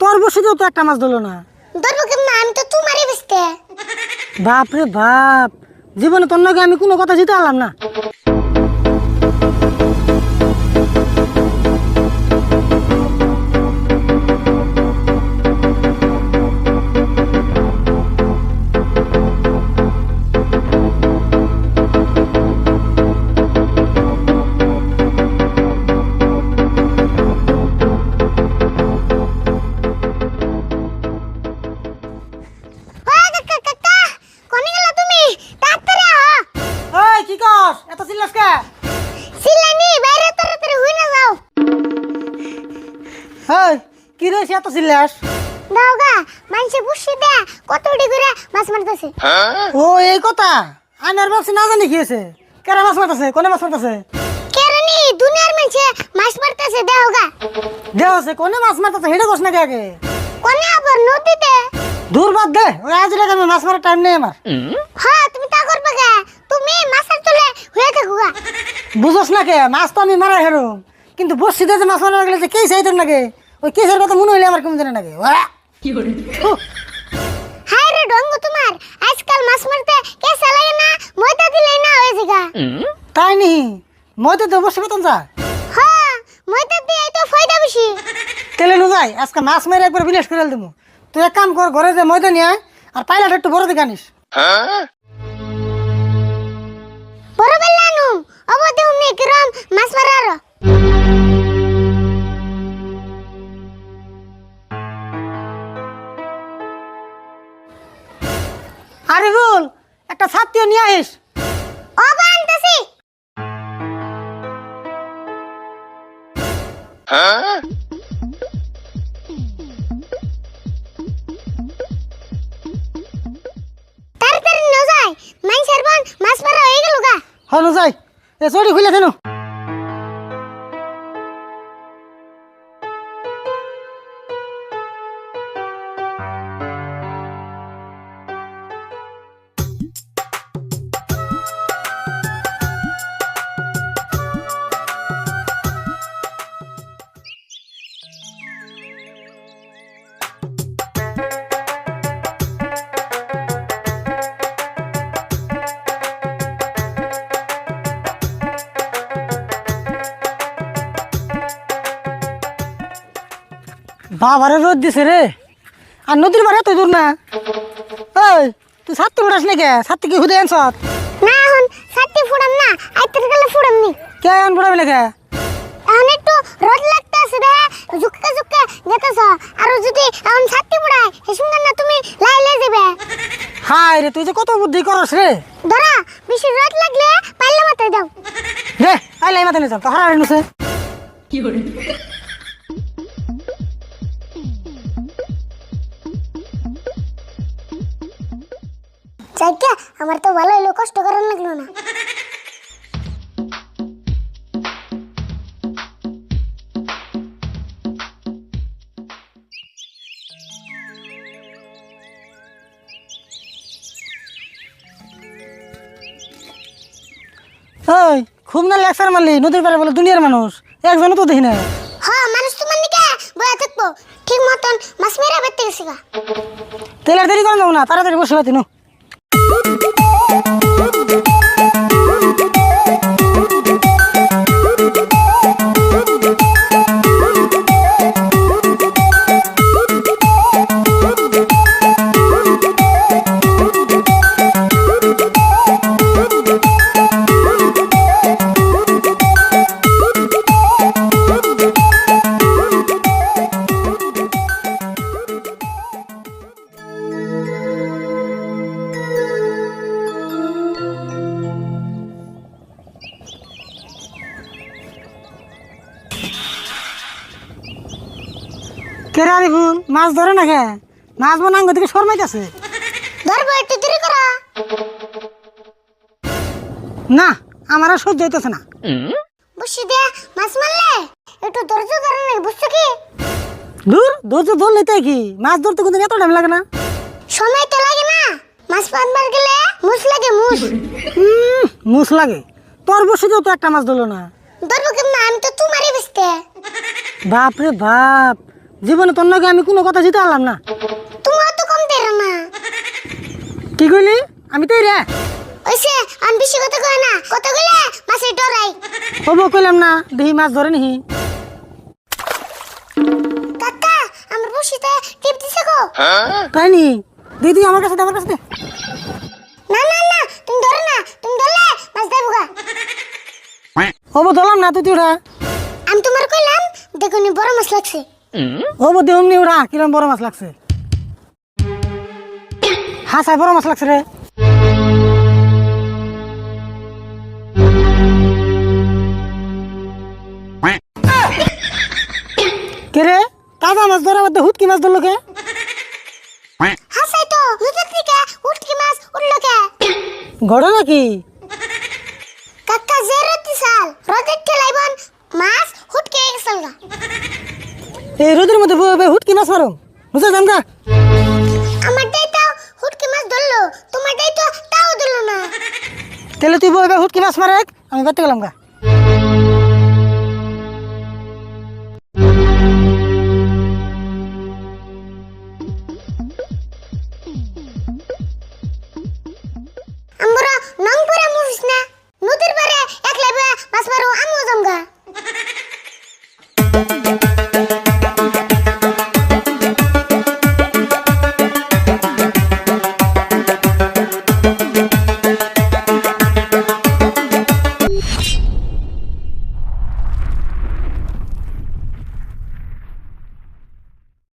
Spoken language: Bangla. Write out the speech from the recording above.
তোর বসেও তো একটা মাছ ধরলো না। ধরবো কেমন? আমি তো তোমারই বসতে বাপ রে বাপ জীবনে তোর নাকি আমি কোনো কথা জিতে আলাম না। এত চিল্লাস কে? সিলানি বাইরে তাড়াতাড়ি হই না যাও। ওই কি রে এত চিল্লাস? দাওগা মানুষে বুঝছি দে কত উড়ি করে মাছ মারতেছে। ও এই কথা? আনার বাপসি না জানি কি হয়েছে। কেরা মাছ মারতেছে? কোনে মাছ মারতেছে? কেরানি দুনিয়ার মানুষে মাছ মারতেছে দাওগা দেহ আছে কোনে মাছ মারতেছে? হেডে বস নাকি আগে? কোনে আবার? নদীতে। দূর বাদ দে ওই আজ আমি মাছ মারার টাইম নেই আমার। হ্যাঁ তুমি তা করবে কে? তুমি মাছের তলে হয়ে থাকো গা। বুঝোস না কে মাছ তো আমি মারা হেরুম কিন্তু বসিতে যে মাছ মারা গেলে যে কে চাইতেন নাকি? ওই কেসের কথা মনে হইলে আমার কেমন জানে নাকি। হায় রে ডঙ্গ তোমার আজকাল মাছ মারতে কেসা লাগে না ময়দা দিলে না হয়ে যাগা তাই নি? মই তো বসে বেতন যা হ্যাঁ ময়দা দিয়ে তো ফায়দা বেশি। তেলে নু যাই আজকে মাছ মেরে একবার বিলেস করে দেবো তুই এক কাম কর ঘরে যে ময়দা নিয়ে আয় আর পাইলাটা একটু বড় দিকে আনিস। বড় বেলানু অবদে উনি কিরম মাছ মারার আরে গুল একটা ছাত্রীও নিয়ে আইস। অবা আনতাছি হনু যাই। এ চড়ি খুলে দেনু বাবারে রোদ দিছে রে। আর নদীর বারে এত দূর না। ওই তুই ছাত্রী উঠাস নাকি? ছাত্রী কি হুদে আনছ না এখন সাথে ফুড়াম না আইতের গেলে ফুড়াম নি। কে আন পড়াবি নাকি? এখন একটু রোদ লাগতে আছে রে ঝুঁকে ঝুঁকে যেতেছ। আর যদি এখন ছাতি ফুড়ায় সে সঙ্গে না তুমি লাইলে যাবে। হাই রে তুই যে কত বুদ্ধি করস রে। ধরা বেশি রোদ লাগলে পাইলে মাথায় দাও। রে আইলাই মাথা নিয়ে যাও তো হারা নুসে আমার তো ভালো কষ্ট করার লাগল না। ওই খুব না লেকচার মারলি নদীর পারে বলে দুনিয়ার মানুষ একজনও তো দেখি না হ্যাঁ মানুষ তোমার নিকে বয়া থাকব। ঠিক মতন মাছ মেরে বেতে গেছি তেলের দেরি করে না তাড়াতাড়ি বসে পাতি নু। কেরারি ফুল মাছ ধরে না খে মাছ বানাঙ্গ থেকে শর্মাইতেছে ধরবো একটু দেরি করো। না আমার আর সহ্য হইতেছে না। বসে দিয়ে মাছ মারলে? একটু ধৈর্য ধরে নাকি বুঝছ কি? দূর ধৈর্য ধরলে তাই কি? মাছ ধরতে কিন্তু এত টাইম লাগে না। সময় তো লাগে না। মাছ পাতবার গেলে মুস লাগে মুস মুস লাগে। তোর বসেও তো একটা মাছ ধরলো না। ধরবো কেমন? আমি তো তোমারই বেসতে। বাপ রে বাপ। জীবনে তোর নাকি আমি কোনো কথা জিতে আনলাম না। তুমি তো কম তেরো না। কি কইলি? আমি তাই রে ওইসে আমি বেশি কথা কয় না। কত গেলে মাছের ডরাই হব কইলাম না দেখি মাছ ধরে নিহি। কাকা আমার বসিতে টিপ দিছে গো। তাই নি? দিদি আমার কাছে দে, আমার কাছে না না না তুমি ধরো না। তুমি ধরলে মাছ দেবো গা। হব ধরলাম না তুই তুই আমি তোমার কইলাম দেখো নি বড় মাছ লাগছে। হব দেহম নি ওরা কিরম বড় মাছ লাগছে? হাসায় বড় মাছ লাগছে রে। কে রে? তাজা মাছ ধরা বাদ হুটকি মাছ ধরলো কে? হাসাই তো হুজুর থেকে উঠকি মাছ উঠল কে? ঘরে নাকি কাকা যে রতি সাল রোদের ঠেলাইবন এই রোদের মধ্যে হুটকি মাছ মারো। বুঝতে দাম না আমারটাই তাও হুটকি মাছ ধরলো তো তাও ধরলো না। তাহলে তুই বইবে হুটকি মাছ মারে আমি করতে গেলাম গা।